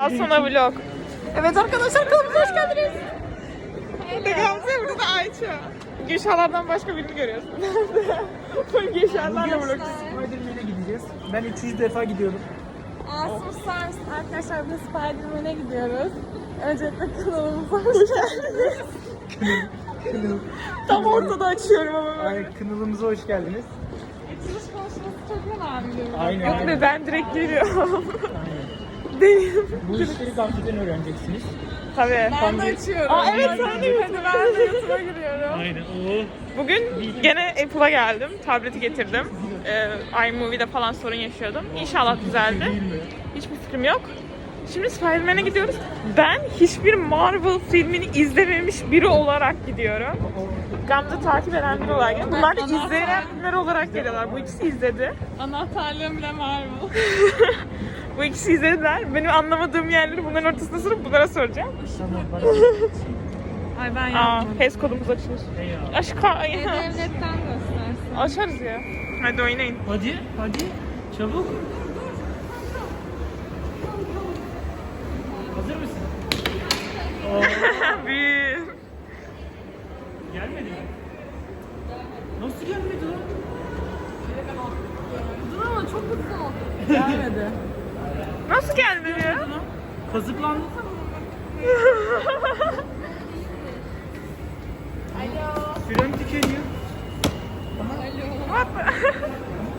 Al sana vlog. Evet arkadaşlar kanalımıza hoş geldiniz. Burada Gamze, burada da Ayça. Gülşahlardan başka birini görüyorsun. Gülşahlarla vlog çekiyor. Spiderman'e gideceğiz. Ben üçüncü defa gidiyorum. Asım Stars arkadaşlar biz Spiderman'e gidiyoruz. Öncelikle kanalımıza hoş geldiniz. Tam ortada açıyorum ama böyle. Ay, kanalımıza hoş geldiniz. Açılış konuşması çok önemli. Aynen. Yok be ben direkt geliyorum. Değil. Bu işleri Gamze'den öğreneceksiniz. Tabii. Ben de açıyorum. Aa evet sen de Hadi ben de YouTube'a giriyorum. Aynen. Oo. Bugün gene Apple'a geldim. Tableti getirdim. Ee, iMovie'de falan sorun yaşıyordum. İnşallah düzeldi. Hiçbir fikrim yok. Şimdi Spider-Man'e gidiyoruz. Ben hiçbir Marvel filmini izlememiş biri olarak gidiyorum. Gamze takip eden biri olarak geliyor. Bunlar da izleyenler olarak geliyorlar. Bu ikisi izledi. Anahtarlığım bile Marvel. Bu ikisi izlediler. Benim anlamadığım yerleri bunların ortasına sorup bunlara soracağım. Ay ben Aa, yapmadım. PES kodumuz açılır. Aşka ya. E-Devlet'ten göstersin. Açarız ya. Hadi oynayın. Hadi, hadi. Çabuk. Hazır mısın? Oo, Bir. gelmedi mi? Nasıl gelmedi o? Dur ama çok hızlı oldu. Gelmedi. Nasıl geldi ya? Kazıklandı. Alo. Süren tükeniyor.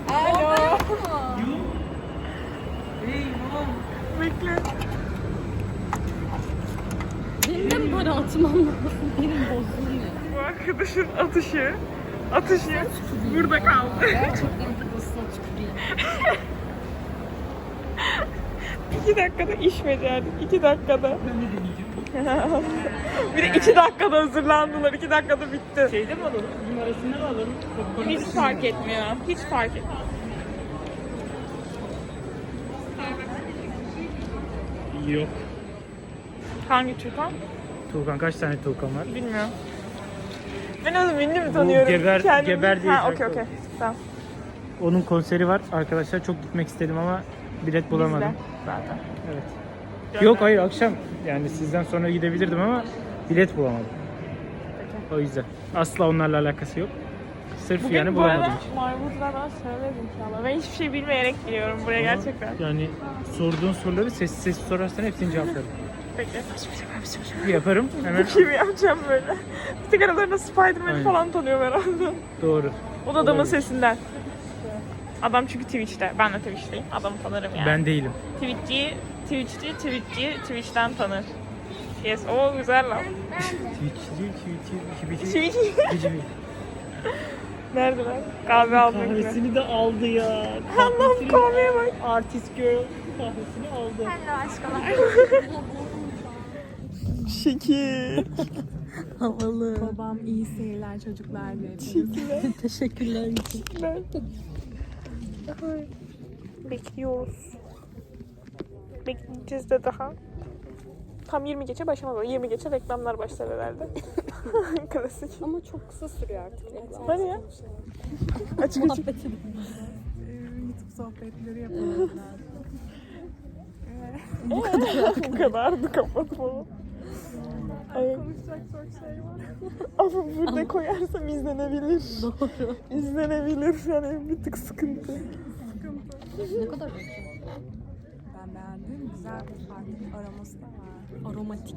Alo. Yuh. Eyvah. Bekle. Benim de mi böyle atmam lazım? Benim bozulmuyor. Bu arkadaşın atışı. Atışı burada kaldı. Gerçekten kafasına tüküreyim. İki dakikada iş becerdik. iki dakikada. Bir de iki dakikada hazırlandılar. iki dakikada bitti. Şeyde mi alalım? Numarasında mı alalım? Hiç fark etmiyor. Hiç fark etmiyor. Yok. Hangi Türkan? Tuğkan kaç tane Tuğkan var? Bilmiyorum. Ben onu ünlü mü tanıyorum? Geber- Kendimi- Geber diye Ha şarkı okey okey. var. Tamam. Onun konseri var. Arkadaşlar çok gitmek istedim ama bilet bulamadım. Zaten. Evet. Yok hayır akşam yani sizden sonra gidebilirdim ama bilet bulamadım. O yüzden. Asla onlarla alakası yok. Sırf Bugün yani bu arada bulamadım için. Marmutlardan söylemedim inşallah. Ben hiçbir şey bilmeyerek geliyorum buraya gerçekten. Yani sorduğun soruları sessiz sessiz sorarsan hepsini cevaplarım. Bekle. Yaparım hemen. Kim yapacağım böyle? Bir tek aralarında Spider-Man'i Aynen. falan tanıyorum herhalde. Doğru. O da adamın Olabilir. sesinden. Adam çünkü Twitch'te. Ben de Twitch'teyim. Adamı tanırım yani. Ben değilim. Twitch'ci, Twitch'ci, Twitch'ci Twitch'ten tanır. Yes, o güzel lan. Twitch'ci, Twitch'ci, Twitch'ci, Twitch. Twitch'ci. Neredeler? Kahve almak gibi. Kahvesini de aldı ya. Allah'ım kahveye bak. Artist girl kahvesini aldı. Şekil. Babam iyi seyirler çocuklar diye. Teşekkürler. Ay, Bekliyoruz. Bekleyeceğiz de daha. Tam 20 geçe başlamadı. 20 geçe reklamlar başlar herhalde. Klasik. Ama çok kısa sürüyor artık. reklam. Hadi ya. Açık açık. YouTube sohbetleri yapalım. Bu kadardı kapatalım. Ay. Konuşacak çok şey var. Ama burada koyarsam izlenebilir. Doğru. İzlenebilir. Yani bir tık sıkıntı. Ne kadar Ben beğendim. Güzel bir farklı aroması da var. Aromatik.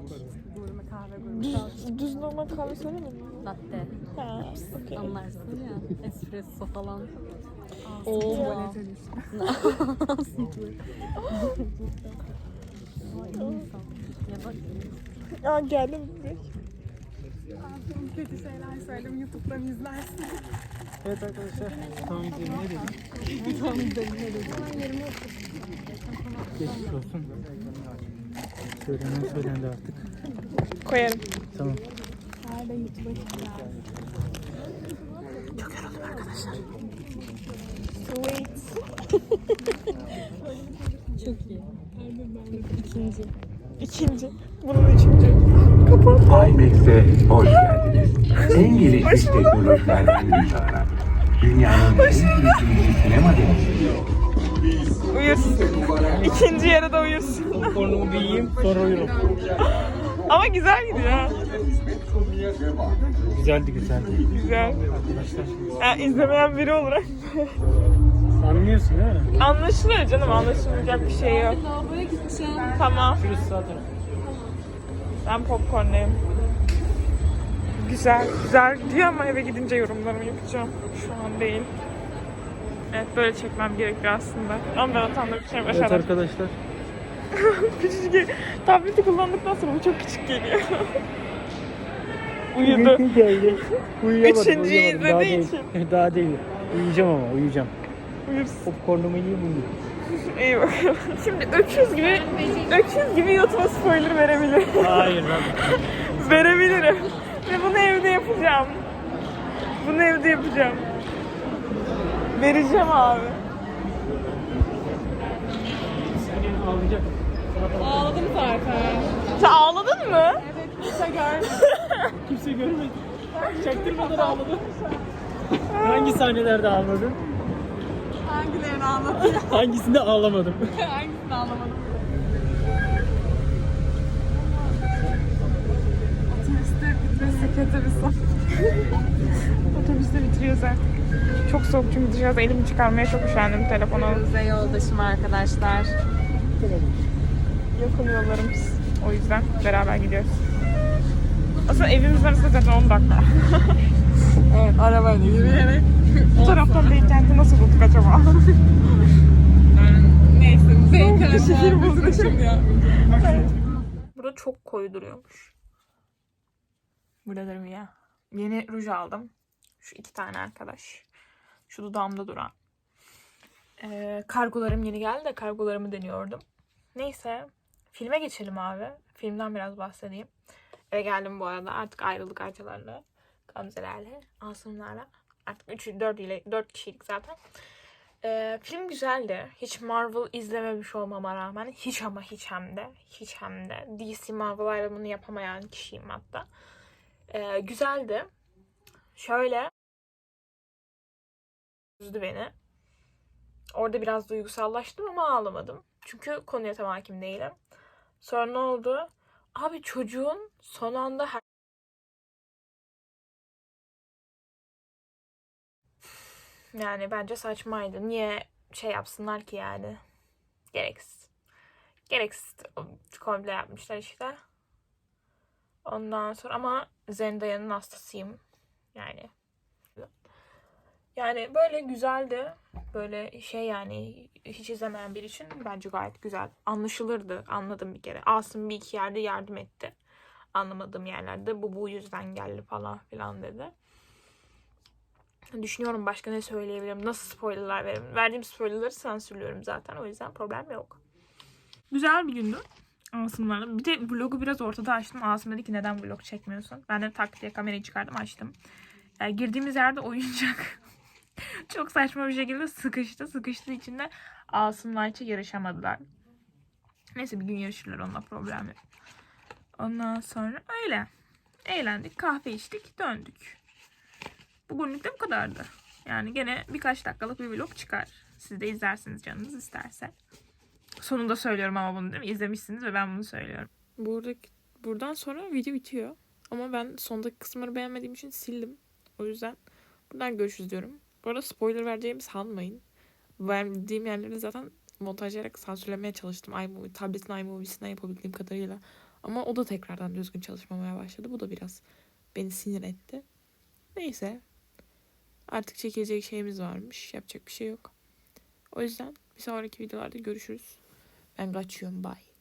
Gurme kahve gurme Düz, düz normal kahve söylemedin mi? Latte. Ha, okey. Anlarsın ya. Espresso falan. Oo. Tuvalete Ya bak. Ya geldim direkt. Kötü şeyler söyledim. YouTube'dan izlersin. Evet arkadaşlar. Tam izleyelim ne dedim? Tamam dedim. Geçmiş olsun. Söylenen söylendi artık. Koyarım. Tamam. Nerede YouTube'a çıkıyor? Wait. Çok iyi. İkinci. İkinci. Bunun üçüncü. Kapat. IMAX'e hoş geldiniz. En gelişmiş teknolojilerden bir tane. Dünyanın en büyük sinema deneyimi. Uyursun. İkinci yarıda uyursun. Popcornumu bir yiyeyim sonra uyurum. Ama güzel gidiyor. Güzeldi güzeldi. Güzel. Arkadaşlar. Yani izlemeyen biri olarak Anlıyorsun değil mi? anlaşılıyor canım anlaşılmayacak bir şey yok. Lavaboya gideceğim. Tamam. Şurası taraf. Ben popcornlayım. Güzel, güzel gidiyor ama eve gidince yorumlarımı yapacağım. Şu an değil. Evet böyle çekmem gerekiyor aslında. Ama ben utandım bir şey Evet başardım. arkadaşlar. Küçücük tableti kullandıktan sonra bu çok küçük geliyor. Uyudu. geldi. Uyuyamadım. Üçüncüyü uyuyamadım. Daha izlediği değil. Daha değil. Uyuyacağım ama uyuyacağım. Uyursun. Popcornumu yiyeyim uyuyayım. İyi bakalım. Şimdi öküz gibi, öküz gibi YouTube'a spoiler verebilirim. Hayır lan. Verebilirim. Ve bunu evde yapacağım. Bunu evde yapacağım. Vereceğim abi. Ağlayacak. Ağladım zaten. Sen ağladın mı? Evet, kimse görmedi. Kimse görmedi. Çaktırmadan ağladı. Hangi sahnelerde ağladın? Hangilerini ağladım? Hangisinde ağlamadım? Hangisini ağlamadım? Otobüste bitmesi kötü bir son. Otobüste bitiriyoruz artık. Çok soğuk çünkü dışarıda elimi çıkarmaya çok üşendim telefonu. Bize yoldaşım arkadaşlar. Yakın yollarımız. O yüzden beraber gidiyoruz. Aslında evimizden arasında zaten 10 dakika. Evet, arabayla yürüyerek. Bu taraftan bulduk acaba? Neyse, Beykent'e şehir bulduk. şimdi ya. Burada çok koyu duruyormuş. Buralarım ya. Yeni ruj aldım. Şu iki tane arkadaş. Şu dudağımda duran. Ee, kargolarım yeni geldi de kargolarımı deniyordum. Neyse. Filme geçelim abi. Filmden biraz bahsedeyim. Eve geldim bu arada. Artık ayrıldık Ayçalarla. Gamzelerle. Asımlarla. Artık 3 4 ile 4 kişiydik zaten. Ee, film güzeldi. Hiç Marvel izlememiş olmama rağmen hiç ama hiç hem de hiç hem de DC Marvel ayrımını yapamayan kişiyim hatta. Ee, güzeldi. Şöyle üzdü beni. Orada biraz duygusallaştım ama ağlamadım. Çünkü konuya tam hakim değilim. Sonra ne oldu? Abi çocuğun son anda her... Yani bence saçmaydı. Niye şey yapsınlar ki yani? Gereksiz. Gereksiz komple yapmışlar işte. Ondan sonra ama Zendaya'nın hastasıyım. Yani yani böyle güzeldi. Böyle şey yani hiç izlemeyen biri için bence gayet güzel. Anlaşılırdı. Anladım bir kere. Asım bir iki yerde yardım etti. Anlamadığım yerlerde bu bu yüzden geldi falan filan dedi. Düşünüyorum başka ne söyleyebilirim. Nasıl spoilerlar veririm. Verdiğim spoilerları sansürlüyorum zaten. O yüzden problem yok. Güzel bir gündü. Asımlarla. Bir de vlogu biraz ortada açtım. Asım dedi ki neden vlog çekmiyorsun? Ben de tak diye kamerayı çıkardım açtım. Ee, girdiğimiz yerde oyuncak. Çok saçma bir şekilde sıkıştı. Sıkıştığı için de Asım'la Ayça yarışamadılar. Neyse bir gün yarışırlar onunla problem yok. Ondan sonra öyle. Eğlendik, kahve içtik, döndük. Bugünlük de bu kadardı. Yani gene birkaç dakikalık bir vlog çıkar. Siz de izlersiniz canınız isterse. Sonunda söylüyorum ama bunu değil mi? İzlemişsiniz ve ben bunu söylüyorum. Burada, buradan sonra video bitiyor. Ama ben sondaki kısımları beğenmediğim için sildim. O yüzden buradan görüşürüz diyorum. Bu arada spoiler vereceğimi sanmayın. Verdiğim yerleri zaten montajlayarak sansürlemeye çalıştım. iMovie, tabletin iMovie'sinden yapabildiğim kadarıyla. Ama o da tekrardan düzgün çalışmamaya başladı. Bu da biraz beni sinir etti. Neyse. Artık çekilecek şeyimiz varmış. Yapacak bir şey yok. O yüzden bir sonraki videolarda görüşürüz. Ben kaçıyorum. Bye.